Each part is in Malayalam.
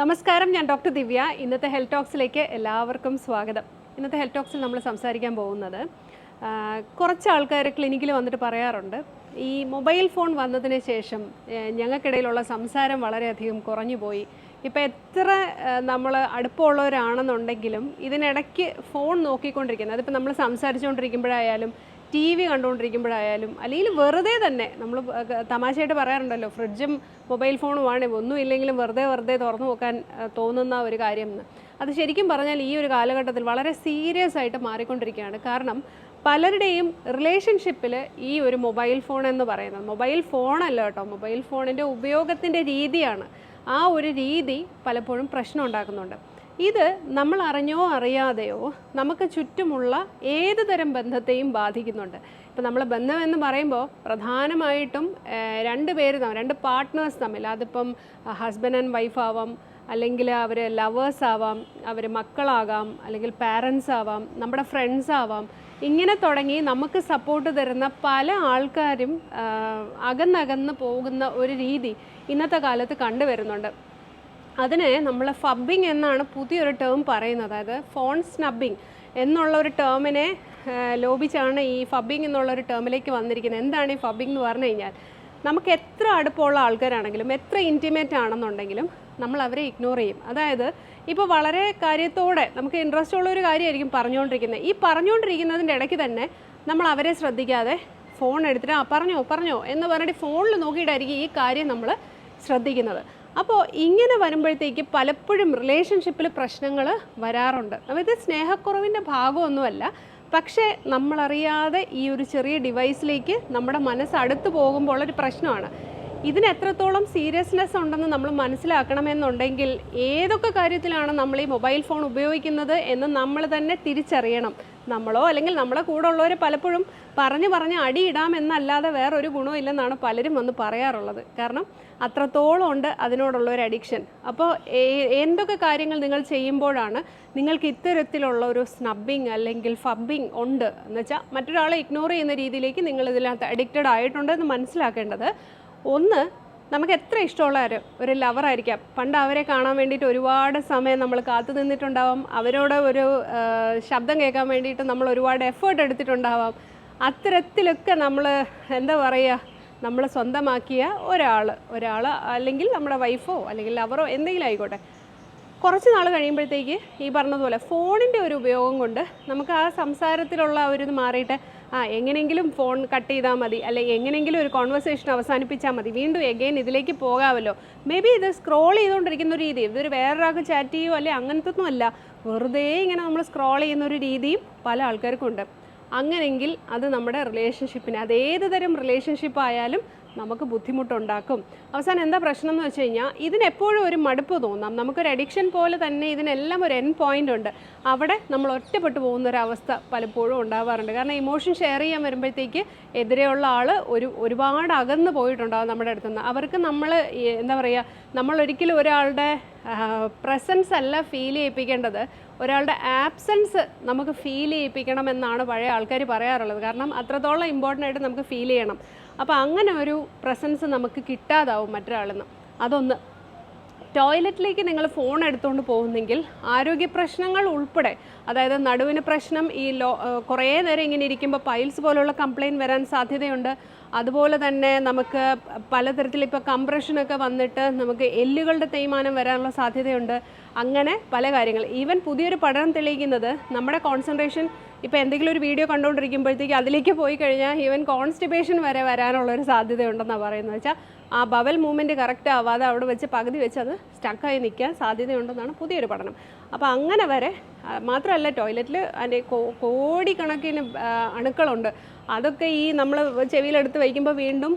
നമസ്കാരം ഞാൻ ഡോക്ടർ ദിവ്യ. ഇന്നത്തെ ഹെൽത്ത് ടോക്സിലേക്ക് എല്ലാവർക്കും സ്വാഗതം. ഇന്നത്തെ ഹെൽത്ത് ടോക്സിൽ നമ്മൾ സംസാരിക്കാൻ പോകുന്നത് കുറച്ച് ആൾക്കാർ ക്ലിനിക്കിൽ വന്നിട്ട് പറയാറുണ്ട്. ഈ മൊബൈൽ ഫോൺ വന്നതിന് ശേഷം ഞങ്ങൾക്കിടയിലുള്ള സംസാരം വളരെയധികം കുറഞ്ഞു പോയി. ഇപ്പോൾ എത്ര നമ്മൾ അടുപ്പമുള്ളവരാണെന്നുണ്ടെങ്കിലും ഇതിനിടയ്ക്ക് ഫോൺ നോക്കിക്കൊണ്ടിരിക്കുന്നത് അതിപ്പോൾ നമ്മൾ സംസാരിച്ചുകൊണ്ടിരിക്കുമ്പോഴായാലും ടി വി കണ്ടുകൊണ്ടിരിക്കുമ്പോഴായാലും അല്ലെങ്കിൽ വെറുതെ തന്നെ നമ്മൾ തമാശയായിട്ട് പറയാറുണ്ടല്ലോ ഫ്രിഡ്ജും മൊബൈൽ ഫോണുമാണ് ഒന്നും ഇല്ലെങ്കിലും വെറുതെ വെറുതെ തുറന്നു നോക്കാൻ തോന്നുന്ന ഒരു കാര്യം അത് ശരിക്കും പറഞ്ഞാൽ ഈ ഒരു കാലഘട്ടത്തിൽ വളരെ സീരിയസ് ആയിട്ട് മാറിക്കൊണ്ടിരിക്കുകയാണ്. കാരണം പലരുടെയും റിലേഷൻഷിപ്പിൽ ഈ ഒരു മൊബൈൽ ഫോൺ എന്ന് പറയുന്നത് മൊബൈൽ ഫോണല്ല കേട്ടോ മൊബൈൽ ഫോണിന്റെ ഉപയോഗത്തിന്റെ രീതിയാണ്. ആ ഒരു രീതി പലപ്പോഴും പ്രശ്നം ഉണ്ടാക്കുന്നുണ്ട്. ഇത് നമ്മൾ അറിഞ്ഞോ അറിയാതെയോ നമുക്ക് ചുറ്റുമുള്ള ഏത് തരം ബന്ധത്തെയും ബാധിക്കുന്നുണ്ട്. ഇപ്പം നമ്മൾ ബന്ധം എന്ന് പറയുമ്പോൾ പ്രധാനമായിട്ടും രണ്ട് പേര് തമ്മിൽ രണ്ട് പാർട്ട്നേഴ്സ് തമ്മിൽ. അതിപ്പം ഹസ്ബൻഡ് ആൻഡ് വൈഫ് ആവാം അല്ലെങ്കിൽ അവർ ലവേഴ്സ് ആവാം അവർ മക്കളാകാം അല്ലെങ്കിൽ പാരൻസ് ആവാം നമ്മുടെ ഫ്രണ്ട്സ് ആവാം. ഇങ്ങനെ തുടങ്ങി നമുക്ക് സപ്പോർട്ട് തരുന്ന പല ആൾക്കാരും അകന്നകന്ന് പോകുന്ന ഒരു രീതി ഇന്നത്തെ കാലത്ത് കണ്ടുവരുന്നുണ്ട്. അതിന് നമ്മൾ ഫബ്ബിംഗ് എന്നാണ് പുതിയൊരു ടേം പറയുന്നത്. അതായത് ഫോൺ സ്നബ്ബിംഗ് എന്നുള്ള ഒരു ടേമിനെ ലോപിച്ചാണ് ഈ ഫബ്ബിംഗ് എന്നുള്ള ഒരു ടേമിലേക്ക് വന്നിരിക്കുന്നത്. എന്താണ് ഈ ഫബ്ബിംഗ് എന്ന് പറഞ്ഞു കഴിഞ്ഞാൽ നമുക്ക് എത്ര അടുപ്പമുള്ള ആൾക്കാരാണെങ്കിലും എത്ര ഇന്റിമേറ്റ് ആണെന്നുണ്ടെങ്കിലും നമ്മൾ അവരെ ഇഗ്നോർ ചെയ്യും. അതായത് ഇപ്പോൾ വളരെ കാര്യത്തോടെ നമുക്ക് ഇൻട്രസ്റ്റ് ഉള്ള ഒരു കാര്യമായിരിക്കും പറഞ്ഞുകൊണ്ടിരിക്കുന്നത്. ഈ പറഞ്ഞുകൊണ്ടിരിക്കുന്നതിന്റെ ഇടയ്ക്ക് തന്നെ നമ്മൾ അവരെ ശ്രദ്ധിക്കാതെ ഫോൺ എടുത്തിട്ട് ആ പറഞ്ഞോ പറഞ്ഞോ എന്ന് പറഞ്ഞിട്ട് ഫോണിൽ നോക്കിയിട്ടായിരിക്കും ഈ കാര്യം നമ്മൾ ശ്രദ്ധിക്കുന്നത്. അപ്പോൾ ഇങ്ങനെ വരുമ്പോഴത്തേക്ക് പലപ്പോഴും റിലേഷൻഷിപ്പിൽ പ്രശ്നങ്ങൾ വരാറുണ്ട്. അപ്പോൾ ഇത് സ്നേഹക്കുറവിന്റെ ഭാഗമൊന്നുമല്ല. പക്ഷേ നമ്മളറിയാതെ ഈ ഒരു ചെറിയ ഡിവൈസിലേക്ക് നമ്മുടെ മനസ്സ് അടുത്ത് പോകുമ്പോൾ ഒരു പ്രശ്നമാണ്. ഇതിന് എത്രത്തോളം സീരിയസ്നെസ് ഉണ്ടെന്ന് നമ്മൾ മനസ്സിലാക്കണമെന്നുണ്ടെങ്കിൽ ഏതൊക്കെ കാര്യത്തിലാണ് നമ്മൾ ഈ മൊബൈൽ ഫോൺ ഉപയോഗിക്കുന്നത് എന്ന് നമ്മൾ തന്നെ തിരിച്ചറിയണം. നമ്മളോ അല്ലെങ്കിൽ നമ്മളെ കൂടെ ഉള്ളവർ പലപ്പോഴും പറഞ്ഞു പറഞ്ഞ് അടിയിടാമെന്നല്ലാതെ വേറൊരു ഗുണവും ഇല്ലെന്നാണ് പലരും വന്ന് പറയാറുള്ളത്. കാരണം അത്രത്തോളം ഉണ്ട് അതിനോടുള്ള ഒരു അഡിക്ഷൻ അപ്പോൾ എന്തൊക്കെ കാര്യങ്ങൾ നിങ്ങൾ ചെയ്യുമ്പോഴാണ് നിങ്ങൾക്ക് ഇത്തരത്തിലുള്ള ഒരു സ്നബിങ് അല്ലെങ്കിൽ ഫബ്ബിങ് ഉണ്ട് എന്ന് വെച്ചാൽ മറ്റൊരാളെ ഇഗ്നോർ ചെയ്യുന്ന രീതിയിലേക്ക് നിങ്ങൾ ഇതിനകത്ത് അഡിക്റ്റഡ് ആയിട്ടുണ്ട് എന്ന് മനസ്സിലാക്കേണ്ടത്. ഒന്ന് നമുക്ക് എത്ര ഇഷ്ടമുള്ള ഒരു ഒരു ലവറായിരിക്കാം പണ്ട് അവരെ കാണാൻ വേണ്ടിയിട്ട് ഒരുപാട് സമയം നമ്മൾ കാത്തു നിന്നിട്ടുണ്ടാവാം. അവരോട് ഒരു ശബ്ദം കേൾക്കാൻ വേണ്ടിയിട്ട് നമ്മൾ ഒരുപാട് എഫേർട്ട് എടുത്തിട്ടുണ്ടാവാം. അത്തരത്തിലൊക്കെ നമ്മൾ എന്താ പറയുക നമ്മൾ സ്വന്തമാക്കിയ ഒരാൾ ഒരാൾ അല്ലെങ്കിൽ നമ്മുടെ വൈഫോ അല്ലെങ്കിൽ ലവറോ എന്തെങ്കിലും ആയിക്കോട്ടെ. കുറച്ച് നാൾ കഴിയുമ്പോഴത്തേക്ക് ഈ പറഞ്ഞതുപോലെ ഫോണിന്റെ ഒരു ഉപയോഗം കൊണ്ട് നമുക്ക് ആ സംസാരത്തിലുള്ള ഒരു ഇത് മാറിയിട്ട് ആ എങ്ങനെയെങ്കിലും ഫോൺ കട്ട് ചെയ്താൽ മതി. അല്ലെ എങ്ങനെയെങ്കിലും ഒരു കോൺവെർസേഷൻ അവസാനിപ്പിച്ചാൽ മതി. വീണ്ടും എഗെയിൻ ഇതിലേക്ക് പോകാമല്ലോ. മേ ബി ഇത് സ്ക്രോൾ ചെയ്തുകൊണ്ടിരിക്കുന്ന ഒരു രീതി. ഇതൊരു വേറൊരാൾക്ക് ചാറ്റ് ചെയ്യുമോ അല്ലെ അങ്ങനത്തെ ഒന്നും അല്ല. വെറുതെ ഇങ്ങനെ നമ്മൾ സ്ക്രോൾ ചെയ്യുന്ന ഒരു രീതിയും പല ആൾക്കാർക്കും ഉണ്ട് അങ്ങനെങ്കിൽ അത് നമ്മുടെ റിലേഷൻഷിപ്പിന് അത് ഏത് തരം റിലേഷൻഷിപ്പ് ആയാലും നമുക്ക് ബുദ്ധിമുട്ടുണ്ടാക്കും. അവസാനം എന്താ പ്രശ്നം എന്ന് വെച്ച് കഴിഞ്ഞാൽ ഇതിനെപ്പോഴും ഒരു മടുപ്പ് തോന്നാം. നമുക്കൊരു അഡിക്ഷൻ പോലെ തന്നെ ഇതിനെല്ലാം ഒരു എൻ പോയിന്റ് ഉണ്ട്. അവിടെ നമ്മൾ ഒറ്റപ്പെട്ടു പോകുന്ന ഒരു അവസ്ഥ പലപ്പോഴും ഉണ്ടാവാറുണ്ട്. കാരണം ഇമോഷൻ ഷെയർ ചെയ്യാൻ വരുമ്പോഴത്തേക്ക് എതിരെയുള്ള ആൾ ഒരു ഒരുപാട് അകന്ന് പോയിട്ടുണ്ടാവും നമ്മുടെ അടുത്തുനിന്ന്. അവർക്ക് നമ്മൾ എന്താ പറയുക നമ്മൾ ഒരിക്കലും ഒരാളുടെ പ്രസൻസ് അല്ല ഫീൽ ചെയ്യിപ്പിക്കേണ്ടത്. ഒരാളുടെ ആബ്സെൻസ് നമുക്ക് ഫീൽ ചെയ്യിപ്പിക്കണം എന്നാണ് പഴയ ആൾക്കാർ പറയാറുള്ളത്. കാരണം അത്രത്തോളം ഇമ്പോർട്ടന്റ് ആയിട്ട് നമുക്ക് ഫീൽ ചെയ്യണം. അപ്പോൾ അങ്ങനെ ഒരു പ്രസൻസ് നമുക്ക് കിട്ടാതാവും മറ്റൊരാളിൽ നിന്ന്. അതൊന്ന് ടോയ്ലറ്റിലേക്ക് നിങ്ങൾ ഫോൺ എടുത്തുകൊണ്ട് പോകുന്നെങ്കിൽ ആരോഗ്യ പ്രശ്നങ്ങൾ ഉൾപ്പെടെ അതായത് നടുവിന് പ്രശ്നം ഈ ലോ കുറേ നേരം ഇങ്ങനെ ഇരിക്കുമ്പോൾ പൈൽസ് പോലുള്ള കംപ്ലയിന്റ് വരാൻ സാധ്യതയുണ്ട്. അതുപോലെ തന്നെ നമുക്ക് പലതരത്തിൽ ഇപ്പോൾ കംപ്രഷനൊക്കെ വന്നിട്ട് നമുക്ക് എല്ലുകളുടെ തേയ്മാനം വരാനുള്ള സാധ്യതയുണ്ട്. അങ്ങനെ പല കാര്യങ്ങൾ. ഈവൻ പുതിയൊരു പഠനം തെളിയിക്കുന്നത് നമ്മുടെ കോൺസെൻട്രേഷൻ ഇപ്പോൾ എന്തെങ്കിലും ഒരു വീഡിയോ കണ്ടുകൊണ്ടിരിക്കുമ്പോഴത്തേക്ക് അതിലേക്ക് പോയി കഴിഞ്ഞാൽ ഈവൻ കോൺസ്റ്റിപ്പേഷൻ വരെ വരാനുള്ളൊരു സാധ്യതയുണ്ടെന്നാണ് പറയുന്നത്. വെച്ചാൽ ആ ബവൽ മൂവ്മെന്റ് കറക്റ്റ് ആവാതെ അവിടെ വെച്ച് പകുതി വെച്ച് അത് സ്റ്റക്കായി നിൽക്കാൻ സാധ്യതയുണ്ടെന്നാണ് പുതിയൊരു പഠനം. അപ്പോൾ അങ്ങനെ വരെ മാത്രമല്ല ടോയ്ലറ്റിൽ അതിന്റെ കോടിക്കണക്കിന് അണുക്കളുണ്ട്. അതൊക്കെ ഈ നമ്മൾ ചെവിയിലെടുത്ത് വയ്ക്കുമ്പോൾ വീണ്ടും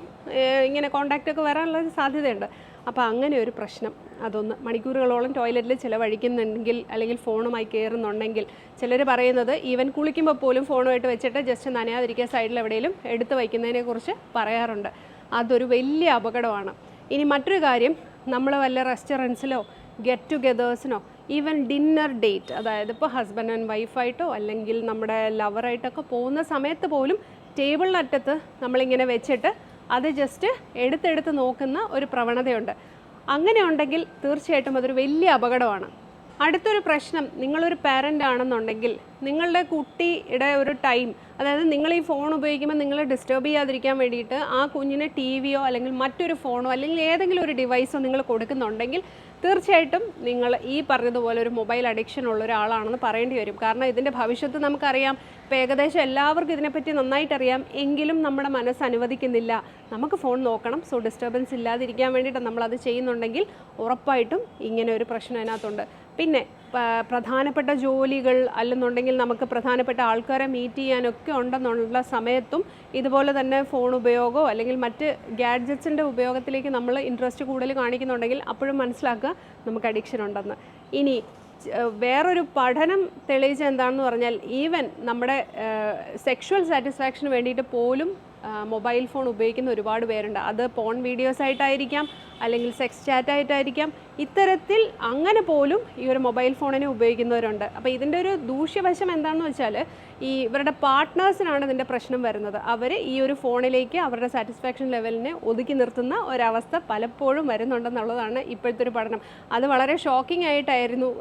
ഇങ്ങനെ കോണ്ടാക്റ്റൊക്കെ വരാനുള്ള സാധ്യതയുണ്ട്. അപ്പോൾ അങ്ങനെ ഒരു പ്രശ്നം. അതൊന്ന് മണിക്കൂറുകളോളം ടോയ്ലറ്റിൽ ചിലവഴിക്കുന്നുണ്ടെങ്കിൽ അല്ലെങ്കിൽ ഫോണുമായി കയറുന്നുണ്ടെങ്കിൽ ചിലർ പറയുന്നത് ഈവൻ കുളിക്കുമ്പോൾ പോലും ഫോണുമായിട്ട് വെച്ചിട്ട് ജസ്റ്റ് നനയാതിരിക്കുക സൈഡിൽ എവിടെയെങ്കിലും എടുത്ത് വയ്ക്കുന്നതിനെക്കുറിച്ച് പറയാറുണ്ട്. അതൊരു വലിയ അപകടമാണ്. ഇനി മറ്റൊരു കാര്യം നമ്മൾ വല്ല റെസ്റ്റോറൻസിലോ ഗെറ്റ് ടുഗെദേഴ്സിനോ ഈവൻ ഡിന്നർ ഡേറ്റ് അതായത് ഇപ്പോൾ ഹസ്ബൻഡ് ആൻഡ് വൈഫായിട്ടോ അല്ലെങ്കിൽ നമ്മുടെ ലവറായിട്ടൊക്കെ പോകുന്ന സമയത്ത് പോലും ടേബിളിനറ്റത്ത് നമ്മളിങ്ങനെ വെച്ചിട്ട് അത് ജസ്റ്റ് എടുത്തെടുത്ത് നോക്കുന്ന ഒരു പ്രവണതയുണ്ട്. അങ്ങനെ ഉണ്ടെങ്കിൽ തീർച്ചയായിട്ടും അതൊരു വലിയ അപകടമാണ്. അടുത്തൊരു പ്രശ്നം നിങ്ങളൊരു പാരന്റ് ആണെന്നുണ്ടെങ്കിൽ നിങ്ങളുടെ കുട്ടിയുടെ ഒരു ടൈം അതായത് നിങ്ങൾ ഈ ഫോൺ ഉപയോഗിക്കുമ്പോൾ നിങ്ങളെ ഡിസ്റ്റർബ് ചെയ്യാതിരിക്കാൻ വേണ്ടിയിട്ട് ആ കുഞ്ഞിന് ടി വിയോ അല്ലെങ്കിൽ മറ്റൊരു ഫോണോ അല്ലെങ്കിൽ ഏതെങ്കിലും ഒരു ഡിവൈസോ നിങ്ങൾ കൊടുക്കുന്നുണ്ടെങ്കിൽ തീർച്ചയായിട്ടും നിങ്ങൾ ഈ പറഞ്ഞതുപോലെ ഒരു മൊബൈൽ അഡിക്ഷൻ ഉള്ള ഒരാളാണെന്ന് പറയേണ്ടി വരും. കാരണം ഇതിന്റെ ഭവിഷ്യത്ത് നമുക്കറിയാം. ഇപ്പോൾ ഏകദേശം എല്ലാവർക്കും ഇതിനെപ്പറ്റി നന്നായിട്ട് അറിയാം എങ്കിലും നമ്മുടെ മനസ്സ് അനുവദിക്കുന്നില്ല. നമുക്ക് ഫോൺ നോക്കണം. സോ ഡിസ്റ്റർബൻസ് ഇല്ലാതിരിക്കാൻ വേണ്ടിയിട്ട് നമ്മളത് ചെയ്യുന്നുണ്ടെങ്കിൽ ഉറപ്പായിട്ടും ഇങ്ങനെ ഒരു പ്രശ്നം അതിനകത്തുണ്ട്. പിന്നെ പ്രധാനപ്പെട്ട ജോലികൾ അല്ലെന്നുണ്ടെങ്കിൽ നമുക്ക് പ്രധാനപ്പെട്ട ആൾക്കാരെ മീറ്റ് ചെയ്യാനൊക്കെ ഉണ്ടെന്നുള്ള സമയത്തും ഇതുപോലെ തന്നെ ഫോൺ ഉപയോഗമോ അല്ലെങ്കിൽ മറ്റ് ഗാഡ്ജറ്റ്സിന്റെ ഉപയോഗത്തിലേക്ക് നമ്മൾ ഇൻട്രസ്റ്റ് കൂടുതൽ കാണിക്കുന്നുണ്ടെങ്കിൽ അപ്പോഴും മനസ്സിലാക്കുക നമുക്ക് അഡിക്ഷൻ ഉണ്ടെന്ന്. ഇനി വേറൊരു പഠനം തെളിയിച്ച എന്താണെന്ന് പറഞ്ഞാൽ ഈവൻ നമ്മുടെ സെക്ഷുവൽ സാറ്റിസ്ഫാക്ഷന് വേണ്ടിയിട്ട് പോലും മൊബൈൽ ഫോൺ ഉപയോഗിക്കുന്ന ഒരുപാട് പേരുണ്ട്. അത് പോൺ വീഡിയോസ് ആയിട്ടായിരിക്കാം അല്ലെങ്കിൽ സെക്സ് ചാറ്റ് ആയിട്ടായിരിക്കാം. ഇത്തരത്തിൽ അങ്ങനെ പോലും ഈ ഒരു മൊബൈൽ ഫോണിനെ ഉപയോഗിക്കുന്നവരുണ്ട്. അപ്പോൾ ഇതിന്റെ ഒരു ദൂഷ്യവശം എന്താണെന്ന് വെച്ചാൽ ഈ ഇവരുടെ പാർട്ട്നേഴ്സിനാണ് ഇതിന്റെ പ്രശ്നം വരുന്നത്. അവർ ഈ ഒരു ഫോണിലേക്ക് അവരുടെ സാറ്റിസ്ഫാക്ഷൻ ലെവലിനെ ഒതുക്കി നിർത്തുന്ന ഒരവസ്ഥ പലപ്പോഴും വരുന്നുണ്ടെന്നുള്ളതാണ് ഇപ്പോഴത്തെ ഒരു പഠനം. അത് വളരെ ഷോക്കിംഗ് ആയിട്ടായിരുന്നു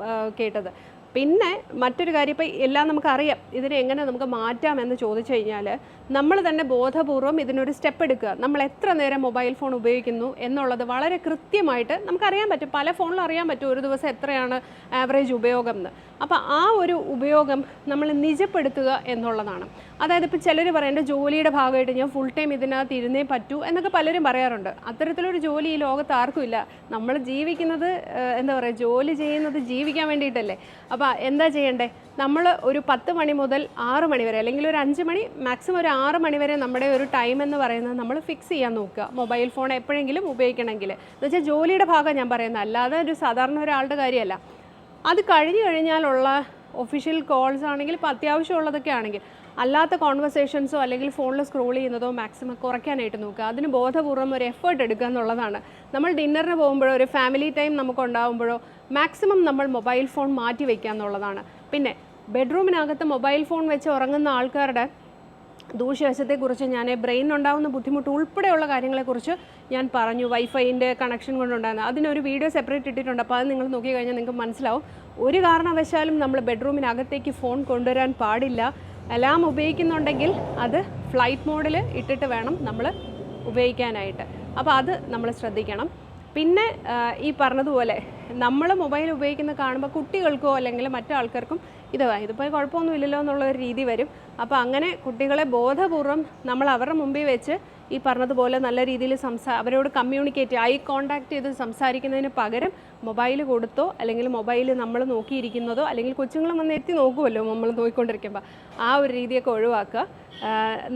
കേട്ടത്. പിന്നെ മറ്റൊരു കാര്യം ഇപ്പോൾ എല്ലാം നമുക്കറിയാം ഇതിനെ എങ്ങനെ നമുക്ക് മാറ്റാമെന്ന് ചോദിച്ചു കഴിഞ്ഞാൽ നമ്മൾ തന്നെ ബോധപൂർവം ഇതിനൊരു സ്റ്റെപ്പ് എടുക്കുക. നമ്മൾ എത്ര നേരം മൊബൈൽ ഫോൺ ഉപയോഗിക്കുന്നു എന്നുള്ളത് വളരെ കൃത്യമായിട്ട് നമുക്കറിയാൻ പറ്റും. പല ഫോണിലും അറിയാൻ പറ്റും ഒരു ദിവസം എത്രയാണ് ആവറേജ് ഉപയോഗം എന്ന്. അപ്പോൾ ആ ഒരു ഉപയോഗം നമ്മൾ നിജപ്പെടുത്തുക എന്നുള്ളതാണ്. അതായത് ഇപ്പോൾ ചിലർ പറയാം എന്റെ ജോലിയുടെ ഭാഗമായിട്ട് ഞാൻ ഫുൾ ടൈം ഇതിനകത്ത് ഇരുന്നേ പറ്റൂ എന്നൊക്കെ പലരും പറയാറുണ്ട്. അത്തരത്തിലൊരു ജോലി ഈ ലോകത്ത് ആർക്കും ഇല്ല. നമ്മൾ ജീവിക്കുന്നത് എന്താ പറയുക ജോലി ചെയ്യുന്നത് ജീവിക്കാൻ വേണ്ടിയിട്ടല്ലേ. അപ്പോൾ എന്താ ചെയ്യണ്ടേ? നമ്മൾ ഒരു പത്ത് മണി മുതൽ ആറ് മണി വരെ അല്ലെങ്കിൽ ഒരു അഞ്ച് മണി മാക്സിമം ഒരു ആറ് മണി വരെ നമ്മുടെ ഒരു ടൈം എന്ന് പറയുന്നത് നമ്മൾ ഫിക്സ് ചെയ്യാൻ നോക്കുക. മൊബൈൽ ഫോൺ എപ്പോഴെങ്കിലും ഉപയോഗിക്കണമെങ്കിൽ. എന്ന് വെച്ചാൽ ജോലിയുടെ ഭാഗം ഞാൻ പറയുന്നത് അല്ലാതെ ഒരു സാധാരണ ഒരാളുടെ കാര്യമല്ല. അത് കഴിഞ്ഞു കഴിഞ്ഞാലുള്ള ഒഫീഷ്യൽ കോൾസ് ആണെങ്കിൽ ഇപ്പോൾ അത്യാവശ്യമുള്ളതൊക്കെ ആണെങ്കിൽ. അല്ലാത്ത കോൺവെർസേഷൻസോ അല്ലെങ്കിൽ ഫോണിൽ സ്ക്രോൾ ചെയ്യുന്നതോ മാക്സിമം കുറയ്ക്കാനായിട്ട് നോക്കുക. അതിന് ബോധപൂർവം ഒരു എഫേർട്ട് എടുക്കുക എന്നുള്ളതാണ്. നമ്മൾ ഡിന്നറിന് പോകുമ്പോഴോ ഒരു ഫാമിലി ടൈം നമുക്ക് ഉണ്ടാകുമ്പോഴോ മാക്സിമം നമ്മൾ മൊബൈൽ ഫോൺ മാറ്റി വയ്ക്കുക എന്നുള്ളതാണ്. പിന്നെ ബെഡ്റൂമിനകത്ത് മൊബൈൽ ഫോൺ വെച്ച് ഉറങ്ങുന്ന ആൾക്കാരുടെ ദൂഷ്യവശത്തെക്കുറിച്ച് ഞാൻ ബ്രെയിൻ ഉണ്ടാകുന്ന ബുദ്ധിമുട്ട് ഉൾപ്പെടെയുള്ള കാര്യങ്ങളെക്കുറിച്ച് ഞാൻ പറഞ്ഞു. വൈഫൈന്റെ കണക്ഷൻ കൊണ്ടുണ്ടാകുന്ന അതിനൊരു വീഡിയോ സെപ്പറേറ്റ് ഇട്ടിട്ടുണ്ട്. അപ്പോൾ അത് നിങ്ങൾ നോക്കി കഴിഞ്ഞാൽ നിങ്ങൾക്ക് മനസ്സിലാവും. ഒരു കാരണവശാലും നമ്മൾ ബെഡ്റൂമിനകത്തേക്ക് ഫോൺ കൊണ്ടുവരാൻ പാടില്ല. അലാം ഉപയോഗിക്കുന്നുണ്ടെങ്കിൽ അത് ഫ്ലൈറ്റ് മോഡിൽ ഇട്ടിട്ട് വേണം നമ്മൾ ഉപയോഗിക്കാനായിട്ട്. അപ്പോൾ അത് നമ്മൾ ശ്രദ്ധിക്കണം. പിന്നെ ഈ പറഞ്ഞതുപോലെ നമ്മൾ മൊബൈൽ ഉപയോഗിക്കുന്ന കാണുമ്പോൾ കുട്ടികൾക്കോ അല്ലെങ്കിൽ മറ്റാൾക്കാർക്കും ഇത് ഇതിപ്പോൾ കുഴപ്പമൊന്നുമില്ലല്ലോ എന്നുള്ള ഒരു രീതി വരും. അപ്പോൾ അങ്ങനെ കുട്ടികളെ ബോധപൂർവം നമ്മൾ അവരുടെ മുമ്പിൽ വെച്ച് ഈ പറഞ്ഞതുപോലെ നല്ല രീതിയിൽ സംസാ അവരോട് കമ്മ്യൂണിക്കേറ്റ് ഐ കോണ്ടാക്ട് ചെയ്ത് സംസാരിക്കുന്നതിന് പകരം മൊബൈൽ കൊടുത്തോ അല്ലെങ്കിൽ മൊബൈൽ നമ്മൾ നോക്കിയിരിക്കുന്നതോ അല്ലെങ്കിൽ കൊച്ചുങ്ങളും വന്ന് എത്തി നോക്കുമല്ലോ നമ്മൾ നോക്കിക്കൊണ്ടിരിക്കുമ്പോൾ ആ ഒരു രീതിയൊക്കെ ഒഴിവാക്കുക.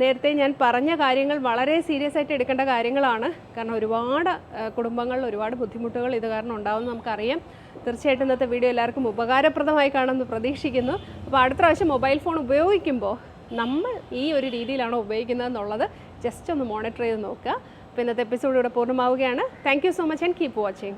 നേരത്തെ ഞാൻ പറഞ്ഞ കാര്യങ്ങൾ വളരെ സീരിയസ് ആയിട്ട് എടുക്കേണ്ട കാര്യങ്ങളാണ്. കാരണം ഒരുപാട് കുടുംബങ്ങളിൽ ഒരുപാട് ബുദ്ധിമുട്ടുകൾ ഇത് കാരണം ഉണ്ടാവും നമുക്കറിയാം തീർച്ചയായിട്ടും ഇന്നത്തെ വീഡിയോ എല്ലാവർക്കും ഉപകാരപ്രദമായി കാണുമെന്ന് പ്രതീക്ഷിക്കുന്നു. അപ്പോൾ അടുത്ത പ്രാവശ്യം മൊബൈൽ ഫോൺ ഉപയോഗിക്കുമ്പോൾ നമ്മൾ ഈ ഒരു രീതിയിലാണോ ഉപയോഗിക്കുന്നത് എന്നുള്ളത് ജസ്റ്റ് ഒന്ന് മോണിറ്റർ ചെയ്ത് നോക്കുക. അപ്പോൾ ഇന്നത്തെ എപ്പിസോഡ് ഇവിടെ പൂർണമാവുകയാണ്. Thank so much and keep watching